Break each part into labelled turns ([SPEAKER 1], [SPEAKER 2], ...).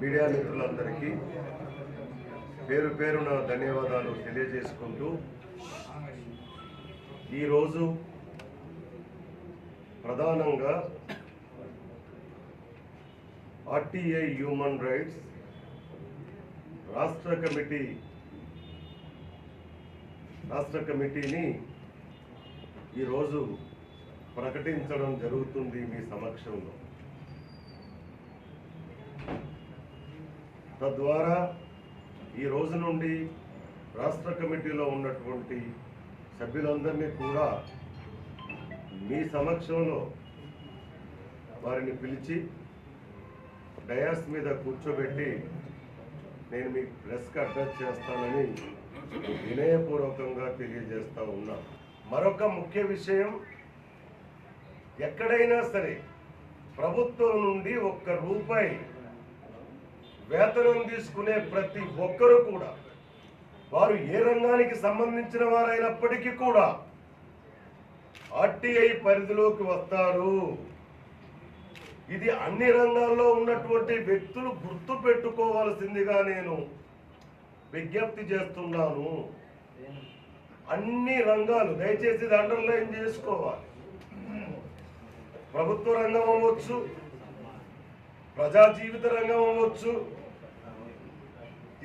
[SPEAKER 1] Media మిత్రులందరికీ పేరు పేరున ధన్యవాదాలు తెలియజేసుకుంటూ ఈరోజు ప్రధానంగా ఆర్టీఐ హ్యూమన్ రైట్స్ రాష్ట్ర కమిటీ రాష్ట్ర కమిటీని ఈరోజు ప్రకటించడం జరుగుతుంది మీ సమక్షంలో. తద్వారా ఈ రోజు నుండి రాష్ట్ర కమిటీలో ఉన్నటువంటి సభ్యులందరినీ కూడా మీ సమక్షంలో వారిని పిలిచి డయాస్ మీద కూర్చోబెట్టి నేను మీ ప్రెస్కి అడ్రస్ చేస్తానని వినయపూర్వకంగా తెలియజేస్తా ఉన్నా. మరొక ముఖ్య విషయం ఎక్కడైనా సరే ప్రభుత్వం నుండి ఒక్క రూపాయి వేతనం తీసుకునే ప్రతి ఒక్కరూ కూడా వారు ఏ రంగానికి సంబంధించిన వారైనప్పటికీ కూడా ఆర్టీఐ పరిధిలోకి వస్తారు. ఇది అన్ని రంగాల్లో ఉన్నటువంటి వ్యక్తులు గుర్తు పెట్టుకోవాల్సిందిగా నేను విజ్ఞప్తి చేస్తున్నాను. అన్ని రంగాలు దయచేసి ఇది అండర్లైన్ చేసుకోవాలి? ప్రభుత్వ రంగం అవ్వచ్చు ప్రజా జీవిత రంగం అవ్వచ్చు.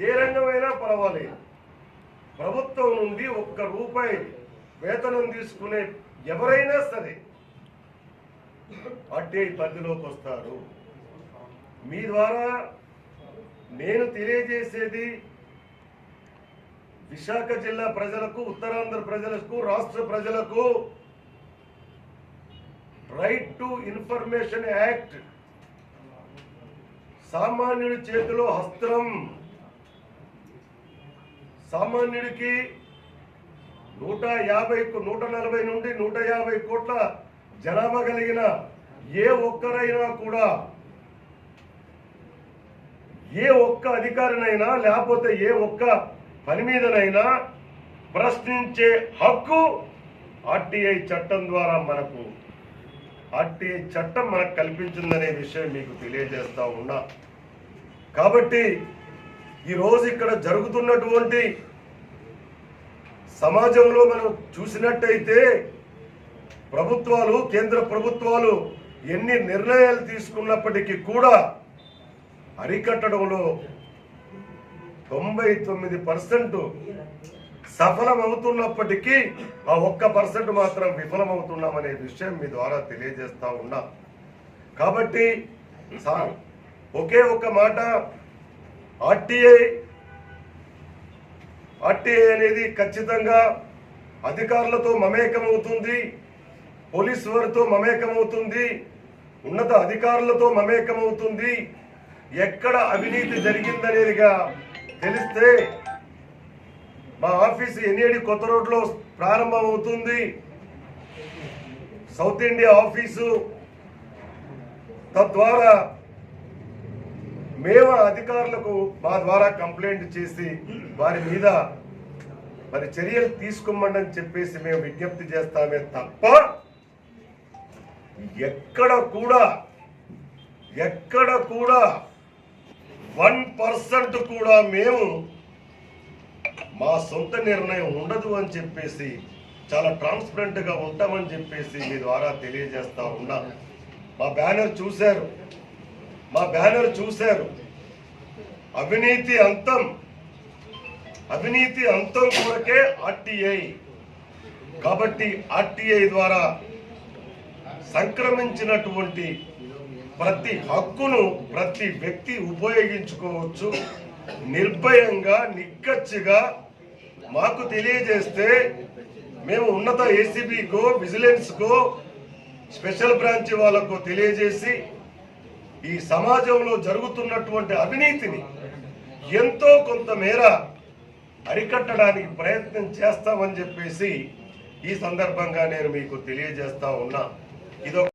[SPEAKER 1] ఏ రంగమైనా పర్వాలేదు. ప్రభుత్వం నుండి ఒక్క రూపాయి వేతనం తీసుకునే ఎవరైనా సరే ఆర్టీఐ పరిధిలోకి వస్తారు. మీ ద్వారా నేను తెలియజేసేది విశాఖ జిల్లా ప్రజలకు ఉత్తరాంధ్ర ప్రజలకు రాష్ట్ర ప్రజలకు రైట్ టు ఇన్ఫర్మేషన్ యాక్ట్ సామాన్యుడి చేతిలో హస్త్రం. సామాన్యుడికి నూట యాభై నూట నలభై నుండి నూట యాభై కోట్ల జనాభా కలిగిన ఏ ఒక్కరైనా కూడా ఏ ఒక్క అధికారినైనా లేకపోతే ఏ ఒక్క పని మీదనైనా ప్రశ్నించే హక్కు ఆర్టీఐ చట్టం ద్వారా మనకు అట్టి చట్టం మనకు కల్పించిందనే విషయం మీకు తెలియజేస్తా ఉన్నా. కాబట్టి ఈరోజు ఇక్కడ జరుగుతున్నటువంటి సమాజంలో మనం చూసినట్టయితే ప్రభుత్వాలు కేంద్ర ప్రభుత్వాలు ఎన్ని నిర్ణయాలు తీసుకున్నప్పటికీ కూడా అరికట్టడంలో తొంభై తొమ్మిది పర్సెంట్ సఫలమవుతున్నప్పటికీ ఆ ఒక్క పర్సెంట్ మాత్రం విఫలమవుతున్నామనే విషయం మీ ద్వారా తెలియజేస్తా ఉన్నా. కాబట్టి సార్ ఒకే ఒక మాట ఆర్టీఐ ఆర్టీఐ అనేది ఖచ్చితంగా అధికారులతో మమేకమవుతుంది పోలీస్ వారితో మమేకమవుతుంది ఉన్నత అధికారులతో మమేకమవుతుంది. ఎక్కడ అవినీతి జరిగిందనేదిగా తెలిస్తే మా ఆఫీస్ ఎన్ఏడి కొత్త రోడ్లో ప్రారంభమవుతుంది. సౌత్ ఇండియా ఆఫీసు తద్వారా మేము అధికారులకు మా ద్వారా కంప్లైంట్ చేసి వారి మీద మరి చర్యలు తీసుకోమని చెప్పేసి మేము విజ్ఞప్తి చేస్తామే తప్ప ఎక్కడ కూడా ఎక్కడ కూడా వన్ పర్సెంట్ కూడా మేము మా సొంత నిర్ణయం ఉండదు అని చెప్పేసి చాలా ట్రాన్స్పరెంట్గా ఉంటామని చెప్పేసి మీ ద్వారా తెలియజేస్తా ఉన్నా. మా బ్యానర్ చూశారు. మా బ్యానర్ చూశారు. అవినీతి అంతం అవినీతి అంతం కొరకే ఆర్టీఐ. కాబట్టి ఆర్టీఐ ద్వారా సంక్రమించినటువంటి ప్రతి హక్కును ప్రతి వ్యక్తి ఉపయోగించుకోవచ్చు. నిర్భయంగా నిక్కచ్చిగా మాకు తెలియజేస్తే మేము ఉన్నత ఏసీబీకో విజిలెన్స్కో స్పెషల్ బ్రాంచ్ వాళ్ళకు తెలియజేసి ఈ సమాజంలో జరుగుతున్నటువంటి అవినీతిని ఎంతో కొంత మేర అరికట్టడానికి ప్రయత్నం చేస్తామని చెప్పేసి ఈ సందర్భంగా నేను మీకు తెలియజేస్తా ఉన్నా. ఇదొక